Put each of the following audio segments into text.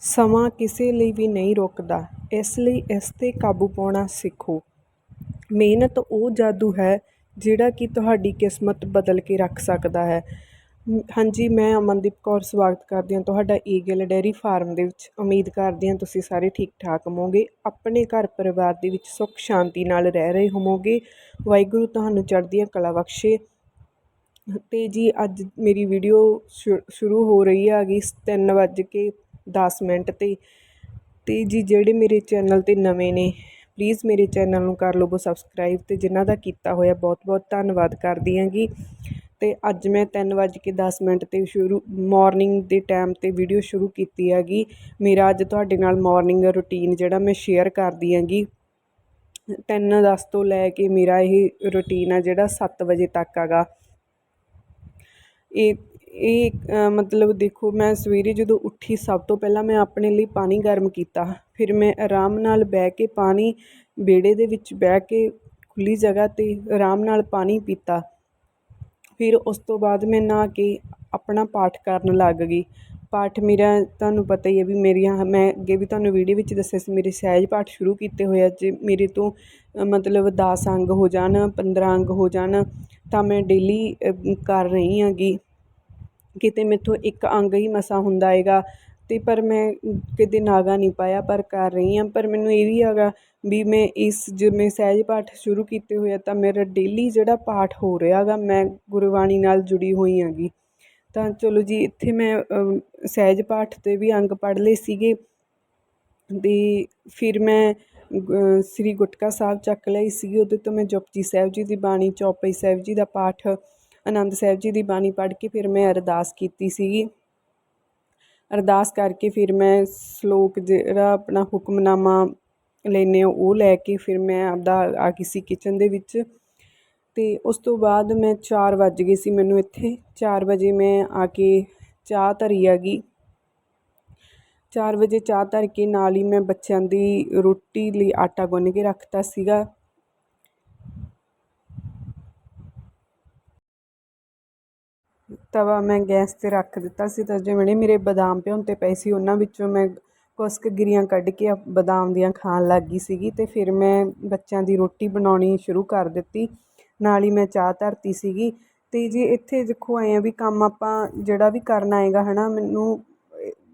ਸਮਾਂ ਕਿਸੇ ਲਈ ਵੀ ਨਹੀਂ ਰੁਕਦਾ, ਇਸ ਲਈ ਇਸ 'ਤੇ ਕਾਬੂ ਪਾਉਣਾ ਸਿੱਖੋ। ਮਿਹਨਤ ਉਹ ਜਾਦੂ ਹੈ ਜਿਹੜਾ ਕਿ ਤੁਹਾਡੀ ਕਿਸਮਤ ਬਦਲ ਕੇ ਰੱਖ ਸਕਦਾ ਹੈ। ਹਾਂਜੀ, ਮੈਂ ਅਮਨਦੀਪ ਕੌਰ ਸਵਾਗਤ ਕਰਦੀ ਹਾਂ ਤੁਹਾਡਾ ਈਗਲ ਡੇਅਰੀ ਫਾਰਮ ਦੇ ਵਿੱਚ। ਉਮੀਦ ਕਰਦੀ ਹਾਂ ਤੁਸੀਂ ਸਾਰੇ ਠੀਕ ਠਾਕ ਹੋਵੋਗੇ, ਆਪਣੇ ਘਰ ਪਰਿਵਾਰ ਦੇ ਵਿੱਚ ਸੁੱਖ, ਸ਼ਾਂਤੀ ਨਾਲ ਰਹਿ ਰਹੇ ਹੋਵੋਗੇ। ਵਾਹਿਗੁਰੂ ਤੁਹਾਨੂੰ ਚੜ੍ਹਦੀਆਂ ਕਲਾ ਬਖਸ਼ੇ। ਤੇ ਜੀ, ਅੱਜ ਮੇਰੀ ਵੀਡੀਓ ਸ਼ੁ- ਸ਼ੁਰੂ ਹੋ ਰਹੀ ਹੈਗੀ ਤਿੰਨ ਵੱਜ ਕੇ ਦਸ ਮਿੰਟ 'ਤੇ। ਅਤੇ ਜੀ, ਜਿਹੜੇ ਮੇਰੇ ਚੈਨਲ 'ਤੇ ਨਵੇਂ ਨੇ ਪਲੀਜ਼ ਮੇਰੇ ਚੈਨਲ ਨੂੰ ਕਰ ਲਵੋ ਸਬਸਕ੍ਰਾਈਬ ਅਤੇ ਜਿਨ੍ਹਾਂ ਦਾ ਕੀਤਾ ਹੋਇਆ ਬਹੁਤ ਬਹੁਤ ਧੰਨਵਾਦ ਕਰਦੀ ਹਾਂਗੀ ਅਤੇ ਅੱਜ ਮੈਂ ਤਿੰਨ ਵੱਜ ਕੇ ਦਸ ਮਿੰਟ 'ਤੇ ਸ਼ੁਰੂ ਮੋਰਨਿੰਗ ਦੇ ਟਾਈਮ 'ਤੇ ਵੀਡੀਓ ਸ਼ੁਰੂ ਕੀਤੀ ਹੈਗੀ ਮੇਰਾ ਅੱਜ ਤੁਹਾਡੇ ਨਾਲ ਮੋਰਨਿੰਗ ਰੂਟੀਨ ਜਿਹੜਾ ਮੈਂ ਸ਼ੇਅਰ ਕਰਦੀ ਹਾਂਗੀ ਤਿੰਨ ਦਸ ਤੋਂ ਲੈ ਕੇ ਮੇਰਾ ਇਹ ਰੂਟੀਨ ਆ ਜਿਹੜਾ 7 ਵਜੇ ਤੱਕ ਹੈਗਾ। ਇਹ ਇਹ ਮਤਲਬ ਦੇਖੋ ਮੈਂ ਸਵੇਰੇ ਜਦੋਂ ਉੱਠੀ ਸਭ ਤੋਂ ਪਹਿਲਾਂ ਮੈਂ ਆਪਣੇ ਲਈ ਪਾਣੀ ਗਰਮ ਕੀਤਾ। ਫਿਰ ਮੈਂ ਆਰਾਮ ਨਾਲ ਬਹਿ ਕੇ ਪਾਣੀ ਵਿਹੜੇ ਦੇ ਵਿੱਚ ਬਹਿ ਕੇ ਖੁੱਲ੍ਹੀ ਜਗ੍ਹਾ 'ਤੇ ਆਰਾਮ ਨਾਲ ਪਾਣੀ ਪੀਤਾ। ਫਿਰ ਉਸ ਤੋਂ ਬਾਅਦ ਮੈਂ ਨਹਾ ਕੇ ਆਪਣਾ ਪਾਠ ਕਰਨ ਲੱਗ ਗਈ। ਪਾਠ ਮੇਰਾ ਤੁਹਾਨੂੰ ਪਤਾ ਹੀ ਹੈ ਵੀ ਮੇਰੀਆਂ, ਮੈਂ ਅੱਗੇ ਵੀ ਤੁਹਾਨੂੰ ਵੀਡੀਓ ਵਿੱਚ ਦੱਸਿਆ ਸੀ, ਮੇਰੇ ਸਹਿਜ ਪਾਠ ਸ਼ੁਰੂ ਕੀਤੇ ਹੋਏ ਆ, ਜੇ ਮੇਰੇ ਤੋਂ ਮਤਲਬ 10 ਅੰਗ ਹੋ ਜਾਣ 15 ਅੰਗ ਹੋ ਜਾਣ, ਤਾਂ ਮੈਂ ਡੇਲੀ ਕਰ ਰਹੀ ਹਾਂਗੀ। ਕਿਤੇ ਮੇਥੋਂ ਇੱਕ ਅੰਗ ਹੀ ਮਸਾ ਹੁੰਦਾ ਹੈਗਾ ਅਤੇ ਪਰ ਮੈਂ ਕਿਤੇ ਨਾਗਾ ਨਹੀਂ ਪਾਇਆ, ਪਰ ਕਰ ਰਹੀ ਹਾਂ। ਪਰ ਮੈਨੂੰ ਇਹ ਵੀ ਹੈਗਾ ਵੀ ਮੈਂ ਇਸ ਜਿਵੇਂ ਸਹਿਜ ਪਾਠ ਸ਼ੁਰੂ ਕੀਤੇ ਹੋਏ ਆ ਤਾਂ ਮੇਰਾ ਡੇਲੀ ਜਿਹੜਾ ਪਾਠ ਹੋ ਰਿਹਾ ਗਾ ਮੈਂ ਗੁਰਬਾਣੀ ਨਾਲ ਜੁੜੀ ਹੋਈ ਹੈਗੀ। ਤਾਂ ਚਲੋ ਜੀ, ਇੱਥੇ ਮੈਂ ਸਹਿਜ ਪਾਠ ਦੇ ਵੀ ਅੰਗ ਪੜ੍ਹ ਲਏ ਸੀਗੇ ਅਤੇ ਫਿਰ ਮੈਂ ਸ੍ਰੀ ਗੁਟਕਾ ਸਾਹਿਬ ਚੱਕ ਲਈ ਸੀਗੀ ਉਹਦੇ ਤੋਂ ਮੈਂ ਜਪਜੀ ਸਾਹਿਬ ਜੀ ਦੀ ਬਾਣੀ, ਚੌਪਈ ਸਾਹਿਬ ਜੀ ਦਾ ਪਾਠ ਆਨੰਦ ਸਾਹਿਬ ਜੀ ਦੀ ਬਾਣੀ ਪੜ੍ਹ ਕੇ ਫਿਰ ਮੈਂ ਅਰਦਾਸ ਕੀਤੀ ਸੀਗੀ। ਅਰਦਾਸ ਕਰਕੇ ਫਿਰ ਮੈਂ ਸ਼ਲੋਕ ਜਿਹੜਾ ਆਪਣਾ ਹੁਕਮਨਾਮਾ ਲੈਨੇ ਉਹ ਲੈ ਕੇ ਫਿਰ ਮੈਂ ਆਪਦਾ ਆ ਗਈ ਸੀ ਕਿਚਨ ਦੇ ਵਿੱਚ। ਤੇ ਉਸ ਤੋਂ ਬਾਅਦ ਮੈਂ 4 ਵੱਜ ਗਏ ਸੀ ਮੈਨੂੰ ਇੱਥੇ। 4 ਵਜੇ ਮੈਂ ਆ ਕੇ ਚਾਹ ਧਰੀ ਹੈਗੀ। 4 ਵਜੇ ਚਾਹ ਧਰ ਕੇ ਨਾਲ ਹੀ ਮੈਂ ਬੱਚਿਆਂ ਦੀ ਰੋਟੀ ਲਈ ਆਟਾ ਗੁੰਨ ਕੇ ਰੱਖਤਾ ਸੀਗਾ। ਤਵਾ ਮੈਂ ਗੈਸ 'ਤੇ ਰੱਖ ਦਿੱਤਾ ਸੀ ਤਾਂ ਜਿਹੜੇ ਮੇਰੇ ਬਦਾਮ ਭਿਉਂ 'ਤੇ ਪਏ ਸੀ, ਉਹਨਾਂ ਵਿੱਚੋਂ ਮੈਂ ਕੁਛ ਕੁ ਗਿਰੀਆਂ ਕੱਢ ਕੇ ਬਦਾਮ ਦੀਆਂ ਖਾਣ ਲੱਗ ਗਈ ਸੀਗੀ ਅਤੇ ਫਿਰ ਮੈਂ ਬੱਚਿਆਂ ਦੀ ਰੋਟੀ ਬਣਾਉਣੀ ਸ਼ੁਰੂ ਕਰ ਦਿੱਤੀ। ਨਾਲ ਹੀ ਮੈਂ ਚਾਹ ਧਰਤੀ ਸੀਗੀ ਅਤੇ ਜੀ ਇੱਥੇ ਦੇਖੋ ਐਂ ਆ ਵੀ ਕੰਮ ਆਪਾਂ ਜਿਹੜਾ ਵੀ ਕਰਨਾ ਹੈਗਾ ਹੈ ਨਾ ਮੈਨੂੰ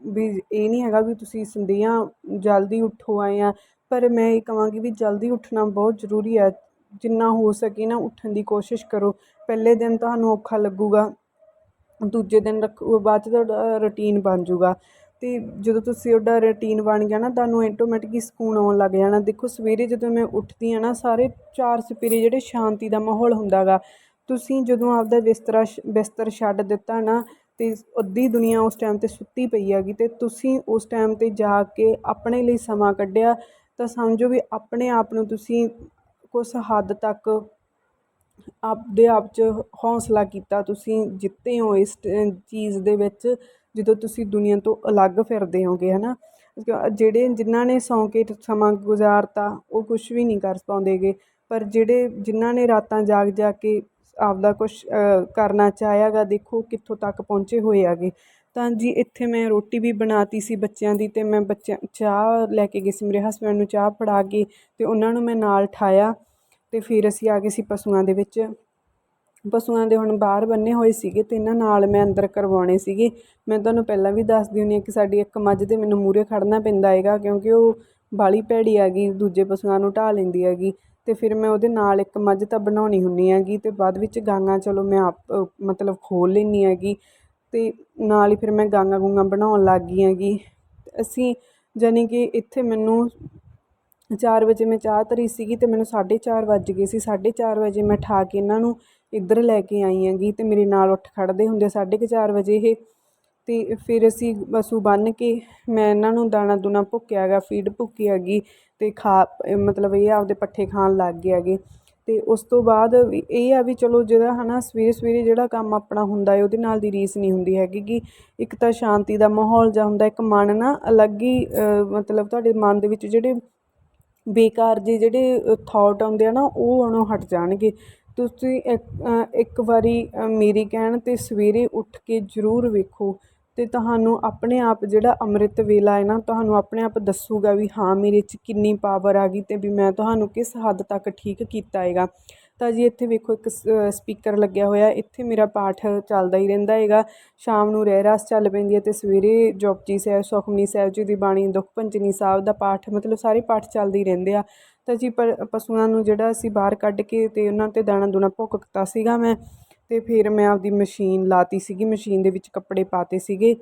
ਵੀ ਇਹ ਨਹੀਂ ਹੈਗਾ ਵੀ ਤੁਸੀਂ ਸੰਧੀਆਂ ਜਲਦੀ ਉੱਠੋ ਆਏ ਆ, ਪਰ ਮੈਂ ਇਹ ਕਹਾਂਗੀ ਵੀ ਜਲਦੀ ਉੱਠਣਾ ਬਹੁਤ ਜ਼ਰੂਰੀ ਹੈ। ਜਿੰਨਾ ਹੋ ਸਕੇ ਨਾ ਉੱਠਣ ਦੀ ਕੋਸ਼ਿਸ਼ ਕਰੋ। ਪਹਿਲੇ ਦਿਨ ਤੁਹਾਨੂੰ ਔਖਾ ਲੱਗੂਗਾ। ਦੂਜੇ ਦਿਨ ਰੱਖੋ ਬਾਅਦ 'ਚ ਤੁਹਾਡਾ ਰੂਟੀਨ ਬਣ ਜੂਗਾ ਅਤੇ ਜਦੋਂ ਤੁਸੀਂ ਤੁਹਾਡਾ ਰੂਟੀਨ ਬਣ ਗਿਆ ਨਾ, ਤੁਹਾਨੂੰ ਆਟੋਮੈਟਿਕ ਹੀ ਸਕੂਨ ਆਉਣ ਲੱਗ ਜਾਣਾ। ਦੇਖੋ, ਸਵੇਰੇ ਜਦੋਂ ਮੈਂ ਉੱਠਦੀ ਹਾਂ ਨਾ, ਸਾਰੇ ਚਾਰ ਸਪੇਰੇ ਜਿਹੜੇ ਸ਼ਾਂਤੀ ਦਾ ਮਾਹੌਲ ਹੁੰਦਾ ਗਾ, ਤੁਸੀਂ ਜਦੋਂ ਆਪਦਾ ਬਿਸਤਰਾ ਛ- ਬਿਸਤਰ ਛੱਡ ਦਿੱਤਾ ਨਾ ਅਤੇ ਅੱਧੀ ਦੁਨੀਆ ਉਸ ਟਾਈਮ ਤੇ ਸੁੱਤੀ ਪਈ ਹੈਗੀ ਅਤੇ ਤੁਸੀਂ ਉਸ ਟਾਈਮ 'ਤੇ ਜਾ ਕੇ ਆਪਣੇ ਲਈ ਸਮਾਂ ਕੱਢਿਆ, ਤਾਂ ਸਮਝੋ ਵੀ ਆਪਣੇ ਆਪ ਨੂੰ ਤੁਸੀਂ ਕੁਛ ਹੱਦ ਤੱਕ ਆਪਦੇ ਆਪ 'ਚ ਹੌਂਸਲਾ ਕੀਤਾ, ਤੁਸੀਂ ਜਿੱਤੇ ਹੋ ਇਸ ਚੀਜ਼ ਦੇ ਵਿੱਚ, ਜਦੋਂ ਤੁਸੀਂ ਦੁਨੀਆ ਤੋਂ ਅਲੱਗ ਫਿਰਦੇ ਹੋਗੇ ਹੈ ਨਾ ਜਿਹੜੇ, ਜਿਨ੍ਹਾਂ ਨੇ ਸੌਂ ਕੇ ਸਮਾਂ ਗੁਜ਼ਾਰਤਾ, ਉਹ ਕੁਛ ਵੀ ਨਹੀਂ ਕਰ ਪਾਉਂਦੇ ਗੇ ਪਰ ਜਿਹੜੇ, ਜਿਨ੍ਹਾਂ ਨੇ ਰਾਤਾਂ ਜਾਗ ਜਾਗ ਕੇ ਆਪਦਾ ਕੁਛ ਕਰਨਾ ਚਾਹਿਆ ਗਾ, ਦੇਖੋ ਕਿੱਥੋਂ ਤੱਕ ਪਹੁੰਚੇ ਹੋਏ ਹੈਗੇ। ਤਾਂ ਜੀ, ਇੱਥੇ ਮੈਂ ਰੋਟੀ ਵੀ ਬਣਾਤੀ ਸੀ ਬੱਚਿਆਂ ਦੀ ਅਤੇ ਮੈਂ ਬੱਚਿਆਂ, ਚਾਹ ਲੈ ਕੇ ਗਈ ਸੀ, ਮੇਰੇ ਹਸਬੈਂਡ ਨੂੰ ਚਾਹ ਫੜਾ ਕੇ ਅਤੇ ਉਹਨਾਂ ਨੂੰ ਮੈਂ ਨਾਲ ਠਾਇਆ। ਅਤੇ ਫਿਰ ਅਸੀਂ ਆ ਗਏ ਸੀ ਪਸ਼ੂਆਂ ਦੇ ਵਿੱਚ। ਪਸ਼ੂਆਂ ਦੇ ਹੁਣ ਬਾਹਰ ਬੰਨੇ ਹੋਏ ਸੀਗੇ ਅਤੇ ਇਹਨਾਂ ਨਾਲ ਮੈਂ ਅੰਦਰ ਕਰਵਾਉਣੇ ਸੀਗੇ। ਮੈਂ ਤੁਹਾਨੂੰ ਪਹਿਲਾਂ ਵੀ ਦੱਸਦੀ ਹੁੰਦੀ ਹਾਂ ਕਿ ਸਾਡੀ ਇੱਕ ਮੱਝ ਦੇ ਮੈਨੂੰ ਮੂਹਰੇ ਖੜ੍ਹਨਾ ਪੈਂਦਾ ਹੈਗਾ ਕਿਉਂਕਿ ਉਹ ਬਾਹਲੀ ਭੈੜੀ ਹੈਗੀ, ਦੂਜੇ ਪਸ਼ੂਆਂ ਨੂੰ ਢਾਹ ਲੈਂਦੀ ਹੈਗੀ। ਅਤੇ ਫਿਰ ਮੈਂ ਉਹਦੇ ਨਾਲ ਇੱਕ ਮੱਝ ਤਾਂ ਬਣਾਉਣੀ ਹੁੰਦੀ ਹੈਗੀ ਅਤੇ ਬਾਅਦ ਵਿੱਚ ਗਾਂਗਾ ਚਲੋ ਮੈਂ ਆਪ, ਮਤਲਬ ਖੋਲ੍ਹ ਲੈਂਦੀ ਹੈਗੀ ਅਤੇ ਨਾਲ ਹੀ ਫਿਰ ਮੈਂ ਗਾਂਗਾ ਗੂੰਗਾ ਬਣਾਉਣ ਲੱਗ ਗਈ ਹੈਗੀ। ਅਸੀਂ ਜਾਣੀ ਕਿ ਇੱਥੇ ਮੈਨੂੰ ਚਾਰ ਵਜੇ ਮੈਂ ਚਾਹ ਧਰੀ ਸੀਗੀ ਅਤੇ ਮੈਨੂੰ ਸਾਢੇ ਚਾਰ ਵੱਜ ਗਏ ਸੀ। ਸਾਢੇ ਚਾਰ ਵਜੇ ਮੈਂ ਉਠਾ ਕੇ ਇਹਨਾਂ ਨੂੰ ਇੱਧਰ ਲੈ ਕੇ ਆਈ ਹੈਗੀ ਅਤੇ ਮੇਰੇ ਨਾਲ ਉੱਠ ਖੜ੍ਹਦੇ ਹੁੰਦੇ ਸਾਢੇ ਕੁ ਚਾਰ ਵਜੇ ਇਹ। ਅਤੇ ਫਿਰ ਅਸੀਂ ਪਸ਼ੂ ਬੰਨ੍ਹ ਕੇ ਮੈਂ ਇਹਨਾਂ ਨੂੰ ਦਾਣਾ ਦੂਣਾ ਭੁੱਕਿਆ ਹੈਗਾ, ਫੀਡ ਭੁੱਕੀ ਹੈਗੀ ਅਤੇ ਖਾ ਮਤਲਬ ਇਹ ਆਪਦੇ ਪੱਠੇ ਖਾਣ ਲੱਗ ਗਏ ਹੈਗੇ। ਅਤੇ ਉਸ ਤੋਂ ਬਾਅਦ ਵੀ ਇਹ ਆ ਵੀ ਚਲੋ ਜਿਹੜਾ ਹੈ ਨਾ ਸਵੇਰੇ ਸਵੇਰੇ ਜਿਹੜਾ ਕੰਮ ਆਪਣਾ ਹੁੰਦਾ ਹੈ ਉਹਦੇ ਨਾਲ ਦੀ ਰੀਸ ਨਹੀਂ ਹੁੰਦੀ ਹੈਗੀ ਗੀ। ਇੱਕ ਤਾਂ ਸ਼ਾਂਤੀ ਦਾ ਮਾਹੌਲ ਜਿਹਾ ਹੁੰਦਾ, ਇੱਕ ਮਨ ਨਾ ਅਲੱਗ ਹੀ ਮਤਲਬ ਤੁਹਾਡੇ ਮਨ ਦੇ ਵਿੱਚ ਜਿਹੜੇ ਬੇਕਾਰ ਜਿਹੇ ਜਿਹੜੇ ਥੋਟ ਆਉਂਦੇ ਆ ਨਾ ਉਹ ਆਉਣੋਂ ਹਟ ਜਾਣਗੇ। ਤੁਸੀਂ ਇੱਕ ਵਾਰੀ ਅ, ਮੇਰੀ ਕਹਿਣ 'ਤੇ ਸਵੇਰੇ ਉੱਠ ਕੇ ਜ਼ਰੂਰ ਵੇਖੋ ਅਤੇ ਤੁਹਾਨੂੰ ਆਪਣੇ ਆਪ ਜਿਹੜਾ ਅੰਮ੍ਰਿਤ ਵੇਲਾ ਹੈ ਨਾ ਤੁਹਾਨੂੰ ਆਪਣੇ ਆਪ ਦੱਸੂਗਾ ਵੀ ਹਾਂ ਮੇਰੇ 'ਚ ਕਿੰਨੀ ਪਾਵਰ ਆ ਗਈ ਅਤੇ ਵੀ ਮੈਂ ਤੁਹਾਨੂੰ ਕਿਸ ਹੱਦ ਤੱਕ ਠੀਕ ਕੀਤਾ ਹੈਗਾ। ਤਾਂ ਜੀ ਇੱਥੇ ਵੇਖੋ ਇੱਕ ਸਪੀਕਰ ਲੱਗਿਆ ਹੋਇਆ, ਇੱਥੇ ਮੇਰਾ ਪਾਠ ਚੱਲਦਾ ਹੀ ਰਹਿੰਦਾ ਹੈਗਾ। ਸ਼ਾਮ ਨੂੰ ਰਹਿ ਰਾਸ ਚੱਲ ਪੈਂਦੀ ਹੈ ਅਤੇ ਸਵੇਰੇ ਜਪਜੀ ਸਾਹਿਬ, ਸੁਖਮਨੀ ਸਾਹਿਬ ਜੀ ਦੀ ਬਾਣੀ, ਦੁੱਖ ਪੰਚਨੀ ਸਾਹਿਬ ਦਾ ਪਾਠ, ਮਤਲਬ ਸਾਰੇ ਪਾਠ ਚੱਲਦੇ ਹੀ ਰਹਿੰਦੇ ਆ। ਤਾਂ ਜੀ ਪਰ ਪਸ਼ੂਆਂ ਨੂੰ ਜਿਹੜਾ ਅਸੀਂ ਬਾਹਰ ਕੱਢ ਕੇ ਅਤੇ ਉਹਨਾਂ 'ਤੇ ਦਾਣਾ ਦੂਣਾ ਭੁੱਕਤਾ ਸੀਗਾ ਮੈਂ ਅਤੇ ਫਿਰ ਮੈਂ ਆਪਦੀ ਮਸ਼ੀਨ ਲਾਤੀ ਸੀਗੀ, ਮਸ਼ੀਨ ਦੇ ਵਿੱਚ ਕੱਪੜੇ ਪਾਤੇ ਸੀਗੇ।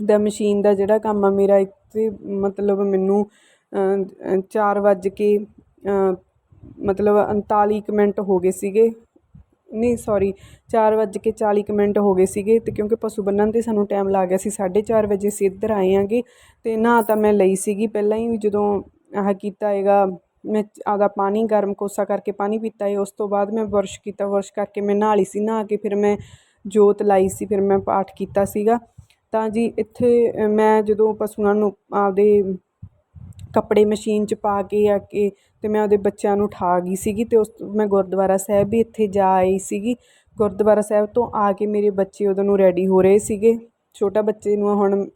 ਦਾ ਮਸ਼ੀਨ ਦਾ ਜਿਹੜਾ ਕੰਮ ਆ, ਮੇਰਾ ਇੱਥੇ ਮਤਲਬ ਮੈਨੂੰ ਚਾਰ ਵੱਜ ਕੇ ਮਤਲਬ ਉਨਤਾਲੀ ਕੁ ਮਿੰਟ ਹੋ ਗਏ ਸੀਗੇ। ਨਹੀਂ ਸੋਰੀ ਚਾਰ ਵੱਜ ਕੇ ਚਾਲੀ ਕੁ ਮਿੰਟ ਹੋ ਗਏ ਸੀਗੇ ਅਤੇ ਕਿਉਂਕਿ ਪਸ਼ੂ ਬੰਨ੍ਹਣ 'ਤੇ ਸਾਨੂੰ ਟਾਈਮ ਲੱਗ ਗਿਆ ਸੀ, ਸਾਢੇ ਚਾਰ ਵਜੇ ਅਸੀਂ ਇੱਧਰ ਆਏ ਆਂਗੇ ਅਤੇ ਨਹਾ ਤਾਂ ਮੈਂ ਲਈ ਸੀਗੀ। ਪਹਿਲਾਂ ਹੀ ਜਦੋਂ ਆਹ ਕੀਤਾ ਹੈਗਾ, ਮੈਂ ਆਪਦਾ ਪਾਣੀ ਗਰਮ ਕੋਸਾ ਕਰਕੇ ਪਾਣੀ ਪੀਤਾ ਹੈ, ਉਸ ਤੋਂ ਬਾਅਦ ਮੈਂ ਬੁਰਸ਼ ਕੀਤਾ, ਬੁਰਸ਼ ਕਰਕੇ ਮੈਂ ਨਹਾ ਲਈ ਸੀ, ਨਹਾ ਕੇ ਫਿਰ ਮੈਂ ਜੋਤ ਲਾਈ ਸੀ, ਫਿਰ ਮੈਂ ਪਾਠ ਕੀਤਾ ਸੀਗਾ। ਤਾਂ ਜੀ ਇੱਥੇ ਮੈਂ ਜਦੋਂ ਪਸ਼ੂਆਂ ਨੂੰ ਆਪਦੇ ਕੱਪੜੇ ਮਸ਼ੀਨ 'ਚ ਪਾ ਕੇ ਆ ਕੇ ਅਤੇ ਮੈਂ ਆਪਦੇ ਬੱਚਿਆਂ ਨੂੰ ਉਠਾ ਗਈ ਸੀਗੀ ਅਤੇ ਉਸ ਮੈਂ ਗੁਰਦੁਆਰਾ ਸਾਹਿਬ ਵੀ ਇੱਥੇ ਜਾ ਆਈ ਸੀਗੀ। ਗੁਰਦੁਆਰਾ ਸਾਹਿਬ ਤੋਂ ਆ ਕੇ ਮੇਰੇ ਬੱਚੇ ਉਦੋਂ ਨੂੰ ਰੈਡੀ ਹੋ ਰਹੇ ਸੀਗੇ। ਛੋਟਾ ਬੱਚੇ ਨੂੰ ਹੁਣ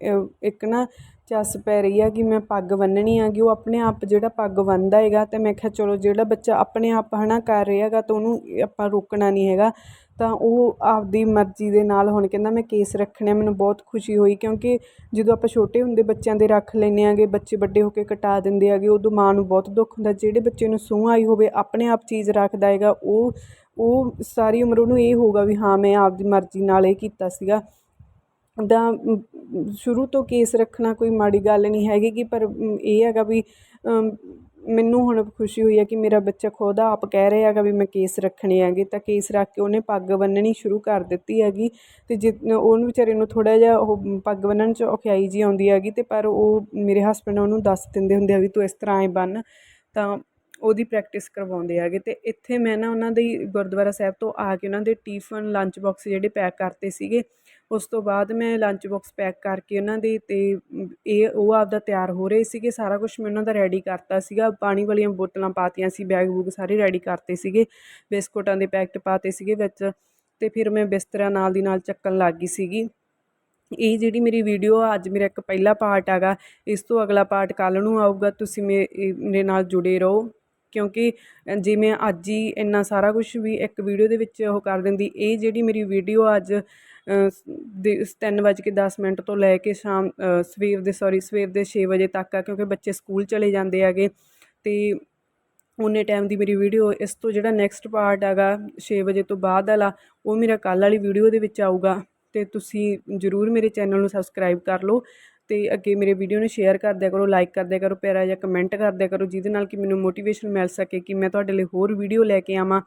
ਇੱਕ ਨਾ ਚੱਸ ਪੈ ਰਹੀ ਆ ਕਿ ਮੈਂ ਪੱਗ ਬੰਨ੍ਹਣੀ ਹੈਗੀ ਉਹ ਆਪਣੇ ਆਪ ਜਿਹੜਾ ਪੱਗ ਬੰਨ੍ਹਦਾ ਹੈਗਾ ਅਤੇ ਮੈਂ ਕਿਹਾ ਚਲੋ ਜਿਹੜਾ ਬੱਚਾ ਆਪਣੇ ਆਪ ਹੈ ਨਾ ਕਰ ਰਿਹਾ ਹੈਗਾ ਤਾਂ ਉਹਨੂੰ ਆਪਾਂ ਰੋਕਣਾ ਨਹੀਂ ਹੈਗਾ। ਤਾਂ ਉਹ ਆਪਦੀ ਮਰਜ਼ੀ ਦੇ ਨਾਲ ਹੁਣ ਕਹਿੰਦਾ ਮੈਂ ਕੇਸ ਰੱਖਣੇ ਮੈਨੂੰ ਬਹੁਤ ਖੁਸ਼ੀ ਹੋਈ ਕਿਉਂਕਿ ਜਦੋਂ ਆਪਾਂ ਛੋਟੇ ਹੁੰਦੇ ਬੱਚਿਆਂ ਦੇ ਰੱਖ ਲੈਂਦੇ ਆਂਗੇ, ਬੱਚੇ ਵੱਡੇ ਹੋ ਕੇ ਕਟਾ ਦਿੰਦੇ ਹੈਗੇ ਉਦੋਂ ਮਾਂ ਨੂੰ ਬਹੁਤ ਦੁੱਖ ਹੁੰਦਾ, ਜਿਹੜੇ ਬੱਚੇ ਨੂੰ ਸੂਹ ਆਈ ਹੋਵੇ, ਆਪਣੇ ਆਪ ਚੀਜ਼ ਰੱਖਦਾ ਹੈਗਾ, ਉਹ ਉਹ ਸਾਰੀ ਉਮਰ ਉਹਨੂੰ ਇਹ ਹੋਊਗਾ ਵੀ ਹਾਂ, ਮੈਂ ਆਪਦੀ ਮਰਜ਼ੀ ਨਾਲ ਇਹ ਕੀਤਾ ਸੀਗਾ। ਦਾ ਸ਼ੁਰੂ ਤੋਂ ਕੇਸ ਰੱਖਣਾ ਕੋਈ ਮਾੜੀ ਗੱਲ ਨਹੀਂ ਹੈਗੀ ਕਿ ਪਰ ਇਹ ਹੈਗਾ ਵੀ ਮੈਨੂੰ ਹੁਣ ਖੁਸ਼ੀ ਹੋਈ ਹੈ ਕਿ ਮੇਰਾ ਬੱਚਾ ਖੁਦ ਆਪ ਕਹਿ ਰਿਹਾ ਹੈਗਾ ਵੀ ਮੈਂ ਕੇਸ ਰੱਖਣੇ ਹੈਗੇ, ਤਾਂ ਕੇਸ ਰੱਖ ਕੇ ਉਹਨੇ ਪੱਗ ਬੰਨ੍ਹਣੀ ਸ਼ੁਰੂ ਕਰ ਦਿੱਤੀ ਹੈਗੀ ਅਤੇ ਜਿ, ਉਹਨੂੰ ਵਿਚਾਰੇ ਨੂੰ ਥੋੜ੍ਹਾ ਜਿਹਾ ਉਹ ਪੱਗ ਬੰਨ੍ਹਣ 'ਚ ਔਖਿਆਈ ਜਿਹੀ ਆਉਂਦੀ ਹੈਗੀ ਅਤੇ ਪਰ ਉਹ ਮੇਰੇ ਹਸਬੈਂਡ ਉਹਨੂੰ ਦੱਸ ਦਿੰਦੇ ਹੁੰਦੇ ਆ ਵੀ ਤੂੰ ਇਸ ਤਰ੍ਹਾਂ ਐਂ ਬੰਨ੍ਹ ਤਾਂ ਉਹਦੀ ਪ੍ਰੈਕਟਿਸ ਕਰਵਾਉਂਦੇ ਹੈਗੇ ਅਤੇ ਇੱਥੇ ਮੈਂ ਨਾ ਉਹਨਾਂ ਦੀ ਗੁਰਦੁਆਰਾ ਸਾਹਿਬ ਤੋਂ ਆ ਕੇ ਉਹਨਾਂ ਦੇ ਟੀਫਨ ਲੰਚ ਬਾਕਸ ਜਿਹੜੇ ਪੈਕ ਕਰਤੇ ਸੀਗੇ ਉਸ ਤੋਂ ਬਾਅਦ ਮੈਂ ਲੰਚ ਬਾਕਸ ਪੈਕ ਕਰਕੇ ਉਹਨਾਂ ਦੇ ਅਤੇ ਇਹ, ਉਹ ਆਪਦਾ ਤਿਆਰ ਹੋ ਰਹੇ ਸੀਗੇ, ਸਾਰਾ ਕੁਛ ਮੈਂ ਉਹਨਾਂ ਦਾ ਰੈਡੀ ਕਰਤਾ ਸੀਗਾ। ਪਾਣੀ ਵਾਲੀਆਂ ਬੋਤਲਾਂ ਪਾਤੀਆਂ ਸੀ ਬੈਗ ਬੂਗ ਸਾਰੇ ਰੈਡੀ ਕਰਤੇ ਸੀਗੇ। ਬਿਸਕੁਟਾਂ ਦੇ ਪੈਕਟ ਪਾਤੇ ਸੀਗੇ ਵਿੱਚ ਅਤੇ ਫਿਰ ਮੈਂ ਬਿਸਤਰਾ ਨਾਲ ਦੀ ਨਾਲ ਚੱਕਣ ਲੱਗ ਗਈ ਸੀਗੀ। ਇਹ ਜਿਹੜੀ ਮੇਰੀ ਵੀਡੀਓ ਆ, ਅੱਜ ਮੇਰਾ ਇੱਕ ਪਹਿਲਾ ਪਾਰਟ ਹੈਗਾ। ਇਸ ਤੋਂ ਅਗਲਾ ਪਾਰਟ ਕੱਲ੍ਹ ਨੂੰ ਆਊਗਾ, ਤੁਸੀਂ ਮੇਰੇ ਨਾਲ ਜੁੜੇ ਰਹੋ। ਕਿਉਂਕਿ ਜਿਵੇਂ ਅੱਜ ਹੀ ਇੰਨਾ ਸਾਰਾ ਕੁਛ ਵੀ ਇੱਕ ਵੀਡੀਓ ਦੇ ਵਿੱਚ ਉਹ ਕਰ ਦਿੰਦੀ, ਇਹ ਜਿਹੜੀ ਮੇਰੀ ਵੀਡੀਓ ਅੱਜ ਤਿੰਨ ਵੱਜ ਕੇ ਦਸ ਮਿੰਟ ਤੋਂ ਲੈ ਕੇ ਸ਼ਾਮ ਸਵੇਰ ਦੇ ਸੋਰੀ ਸਵੇਰ ਦੇ ਛੇ ਵਜੇ ਤੱਕ ਆ, ਕਿਉਂਕਿ ਬੱਚੇ ਸਕੂਲ ਚਲੇ ਜਾਂਦੇ ਹੈਗੇ। ਅਤੇ ਉਨੇ ਟਾਈਮ ਦੀ ਮੇਰੀ ਵੀਡੀਓ ਇਸ ਤੋਂ ਜਿਹੜਾ ਨੈਕਸਟ ਪਾਰਟ ਹੈਗਾ, ਛੇ ਵਜੇ ਤੋਂ ਬਾਅਦ ਵਾਲਾ, ਉਹ ਮੇਰਾ ਕੱਲ੍ਹ ਵਾਲੀ ਵੀਡੀਓ ਦੇ ਵਿੱਚ ਆਊਗਾ। ਅਤੇ ਤੁਸੀਂ ਜ਼ਰੂਰ ਮੇਰੇ ਚੈਨਲ ਨੂੰ ਸਬਸਕ੍ਰਾਈਬ ਕਰ ਲਓ ਅਤੇ ਅੱਗੇ ਮੇਰੇ ਵੀਡੀਓ ਨੂੰ ਸ਼ੇਅਰ ਕਰਦਿਆ ਕਰੋ ਲਾਈਕ ਕਰਦਿਆ ਕਰੋ, ਪਿਆਰਾ ਜਾਂ ਕਮੈਂਟ ਕਰਦਿਆ ਕਰੋ, ਜਿਹਦੇ ਨਾਲ ਕਿ ਮੈਨੂੰ ਮੋਟੀਵੇਸ਼ਨ ਮਿਲ ਸਕੇ ਕਿ ਮੈਂ ਤੁਹਾਡੇ ਲਈ ਹੋਰ ਵੀਡੀਓ ਲੈ ਕੇ ਆਵਾਂ।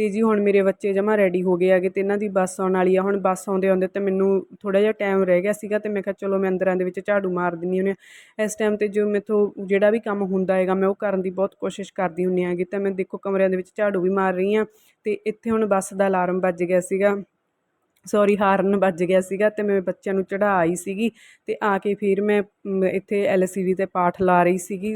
ਅਤੇ ਜੀ ਹੁਣ ਮੇਰੇ ਬੱਚੇ ਜਮਾ ਰੈਡੀ ਹੋ ਗਏ ਹੈਗੇ ਅਤੇ ਇਹਨਾਂ ਦੀ ਬੱਸ ਆਉਣ ਵਾਲੀ ਆ। ਹੁਣ ਬੱਸ ਆਉਂਦੇ ਆਉਂਦੇ ਤਾਂ ਮੈਨੂੰ ਥੋੜ੍ਹਾ ਜਿਹਾ ਟਾਈਮ ਰਹਿ ਗਿਆ ਸੀਗਾ ਅਤੇ ਮੈਂ ਕਿਹਾ ਚਲੋ ਮੈਂ ਅੰਦਰਾਂ ਦੇ ਵਿੱਚ ਝਾੜੂ ਮਾਰ ਦਿੰਦੀ ਹੁੰਦੀ ਹਾਂ। ਇਸ ਟਾਈਮ 'ਤੇ ਜੋ ਮੈਥੋਂ ਜਿਹੜਾ ਵੀ ਕੰਮ ਹੁੰਦਾ ਹੈਗਾ ਮੈਂ ਉਹ ਕਰਨ ਦੀ ਬਹੁਤ ਕੋਸ਼ਿਸ਼ ਕਰਦੀ ਹੁੰਦੀ ਹੈਗੀ ਤਾਂ ਮੈਂ ਦੇਖੋ ਕਮਰਿਆਂ ਦੇ ਵਿੱਚ ਝਾੜੂ ਵੀ ਮਾਰ ਰਹੀ ਹਾਂ ਅਤੇ ਇੱਥੇ ਹੁਣ ਬੱਸ ਦਾ ਅਲਾਰਮ ਵੱਜ ਗਿਆ ਸੀਗਾ। ਸੋਰੀ ਹਾਰਨ ਵੱਜ ਗਿਆ ਸੀਗਾ ਅਤੇ ਮੈਂ ਬੱਚਿਆਂ ਨੂੰ ਚੜ੍ਹਾ ਆਈ ਸੀਗੀ ਅਤੇ ਆ ਕੇ ਫਿਰ ਮੈਂ ਇੱਥੇ ਐਲ ਸੀ ਡੀ 'ਤੇ ਪਾਠ ਲਾ ਰਹੀ ਸੀਗੀ।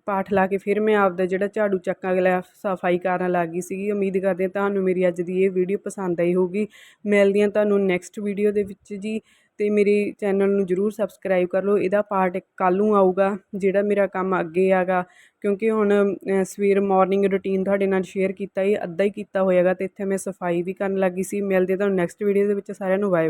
ਅਤੇ ਪਾਠ ਲਾ ਕੇ ਫਿਰ ਮੈਂ ਆਪਦਾ ਜਿਹੜਾ ਝਾੜੂ ਚੱਕਾਂ ਅਗਲਾ ਸਫ਼ਾਈ ਕਰਨ ਲੱਗ ਗਈ ਸੀਗੀ। ਉਮੀਦ ਕਰਦੇ ਹਾਂ ਤੁਹਾਨੂੰ ਮੇਰੀ ਅੱਜ ਦੀ ਇਹ ਵੀਡੀਓ ਪਸੰਦ ਆਈ ਹੋਊਗੀ। ਮਿਲਦੀ ਹਾਂ ਤੁਹਾਨੂੰ ਨੈਕਸਟ ਵੀਡੀਓ ਦੇ ਵਿੱਚ ਜੀ ਅਤੇ ਮੇਰੇ ਚੈਨਲ ਨੂੰ ਜ਼ਰੂਰ ਸਬਸਕ੍ਰਾਈਬ ਕਰ ਲਓ। ਇਹਦਾ ਪਾਰਟ ਕੱਲ੍ਹ ਨੂੰ ਆਊਗਾ, ਜਿਹੜਾ ਮੇਰਾ ਕੰਮ ਅੱਗੇ ਹੈਗਾ ਕਿਉਂਕਿ ਹੁਣ ਸਵੇਰ ਮਾਰਨਿੰਗ ਰੂਟੀਨ ਤੁਹਾਡੇ ਨਾਲ ਸ਼ੇਅਰ ਕੀਤਾ, ਇਹ ਅੱਧਾ ਹੀ ਕੀਤਾ ਹੋਏਗਾ ਅਤੇ ਇੱਥੇ ਮੈਂ ਸਫ਼ਾਈ ਵੀ ਕਰਨ ਲੱਗੀ ਸੀ। ਮਿਲਦੇ ਤੁਹਾਨੂੰ ਨੈਕਸਟ ਵੀਡੀਓ ਦੇ ਵਿੱਚ। ਸਾਰਿਆਂ ਨੂੰ ਬਾਏ